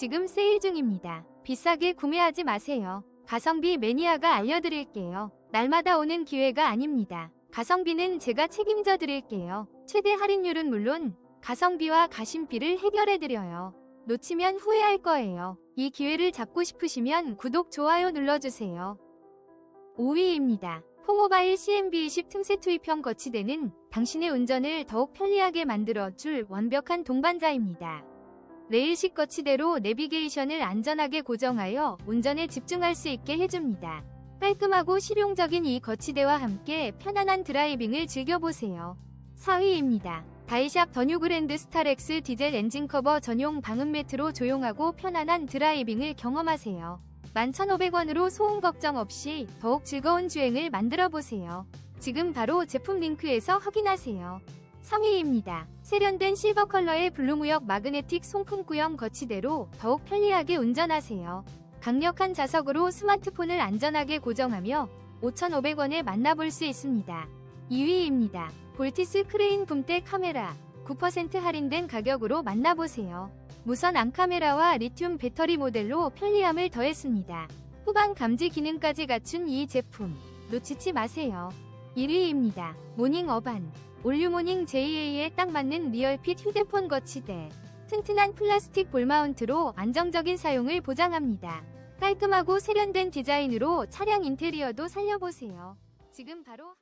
지금 세일 중입니다. 비싸게 구매하지 마세요. 가성비 매니아가 알려드릴게요. 날마다 오는 기회가 아닙니다. 가성비는 제가 책임져 드릴게요. 최대 할인율은 물론 가성비와 가심비를 해결해 드려요. 놓치면 후회할 거예요. 이 기회를 잡고 싶으시면 구독, 좋아요 눌러주세요. 5위입니다. 포모바일 CMB20 틈새 투입형 거치대는 당신의 운전을 더욱 편리하게 만들어줄 완벽한 동반자입니다. 레일식 거치대로 내비게이션을 안전하게 고정하여 운전에 집중할 수 있게 해줍니다. 깔끔하고 실용적인 이 거치대와 함께 편안한 드라이빙을 즐겨보세요. 4위입니다. 다이샵 더 뉴그랜드 스타렉스 디젤 엔진 커버 전용 방음 매트로 조용하고 편안한 드라이빙을 경험하세요. 11,500원으로 소음 걱정 없이 더욱 즐거운 주행을 만들어 보세요. 지금 바로 제품 링크에서 확인하세요. 3위입니다. 세련된 실버 컬러의 블루무역 마그네틱 송풍 구형 거치대로 더욱 편리하게 운전하세요. 강력한 자석으로 스마트폰을 안전하게 고정하며 5,500원에 만나볼 수 있습니다. 2위입니다. 볼티스 크레인 붐대 카메라 9% 할인된 가격으로 만나보세요. 무선 암카메라와 리튬 배터리 모델로 편리함을 더했습니다. 후방 감지 기능까지 갖춘 이 제품 놓치지 마세요. 1위입니다. 모닝 어반 올류모닝 JA에 딱 맞는 리얼핏 휴대폰 거치대 튼튼한 플라스틱 볼 마운트로 안정적인 사용을 보장합니다. 깔끔하고 세련된 디자인으로 차량 인테리어도 살려보세요. 지금 바로